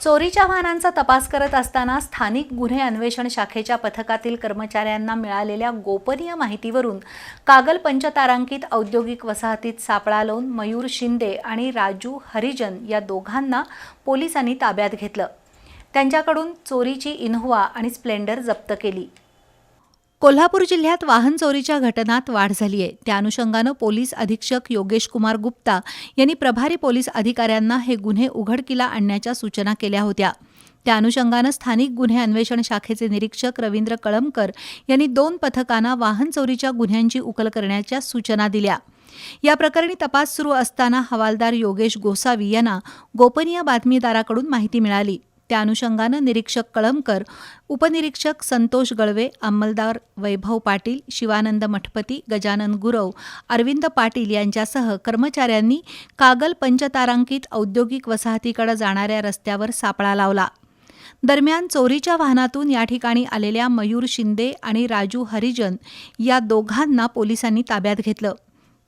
चोरीच्या वाहनांचा तपास करत असताना स्थानिक गुन्हे अन्वेषण शाखेच्या पथकातील कर्मचाऱ्यांना मिळालेल्या गोपनीय माहितीवरून कागल पंचतारांकित औद्योगिक वसाहतीत सापळा लावून मयूर शिंदे आणि राजू हरिजन या दोघांना पोलिसांनी ताब्यात घेतलं. त्यांच्याकडून चोरीची इनोव्हा आणि स्प्लेंडर जप्त केली. कोल्हापूर जिल्ह्यात वाहन चोरीच्या घटनात वाढ झाली आहे त्या अनुषंगानं पोलीस अधीक्षक योगेश कुमार गुप्ता यांनी प्रभारी पोलीस अधिकाऱ्यांना हे गुन्हे उघडकीला आणण्याच्या सूचना केल्या होत्या. त्या अनुषंगानं स्थानिक गुन्हे अन्वेषण शाखेचे निरीक्षक रवींद्र कळमकर यांनी दोन पथकांना वाहन चोरीच्या गुन्ह्यांची उकल करण्याच्या सूचना दिल्या. या प्रकरणी तपास सुरू असताना हवालदार योगेश गोसावी यांना गोपनीय बातमीदाराकडून माहिती मिळाली. त्या अनुषंगानं निरीक्षक कळमकर उपनिरीक्षक संतोष गळवे अंमलदार वैभव पाटील शिवानंद मठपती गजानन गुरव अरविंद पाटील यांच्यासह कर्मचाऱ्यांनी कागल पंचतारांकित औद्योगिक वसाहतीकडे जाणाऱ्या रस्त्यावर सापळा लावला. दरम्यान चोरीच्या वाहनातून या ठिकाणी आलेल्या मयूर शिंदे आणि राजू हरिजन या दोघांना पोलिसांनी ताब्यात घेतलं.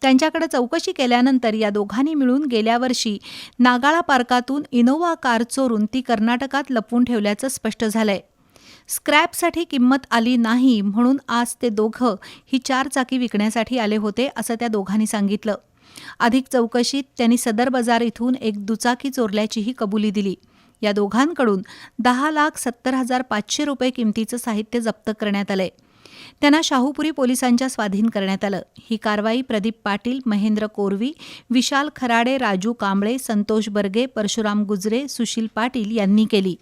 त्यांच्याकडे चौकशी केल्यानंतर या दोघांनी मिळून गेल्या वर्षी नागाळा पार्कातून इनोव्हा कार चोरून ती कर्नाटकात लपवून ठेवल्याचं स्पष्ट झालंय. स्क्रॅपसाठी किंमत आली नाही म्हणून आज ते दोघं ही चार चाकी विकण्यासाठी आले होते असं त्या दोघांनी सांगितलं. अधिक चौकशीत त्यांनी सदर बाजार इथून एक दुचाकी चोरल्याचीही कबुली दिली. या दोघांकडून दहा लाख सत्तर हजार पाचशे रुपये किमतीचं साहित्य जप्त करण्यात आलंय. त्यांना शाहूपुरी पोलिसांच्या स्वाधीन करण्यात आलं. ही कारवाई प्रदीप पाटील महेंद्र कोरवी विशाल खराडे राजू कांबळे संतोष बर्गे परशुराम गुजरे सुशील पाटील यांनी केली.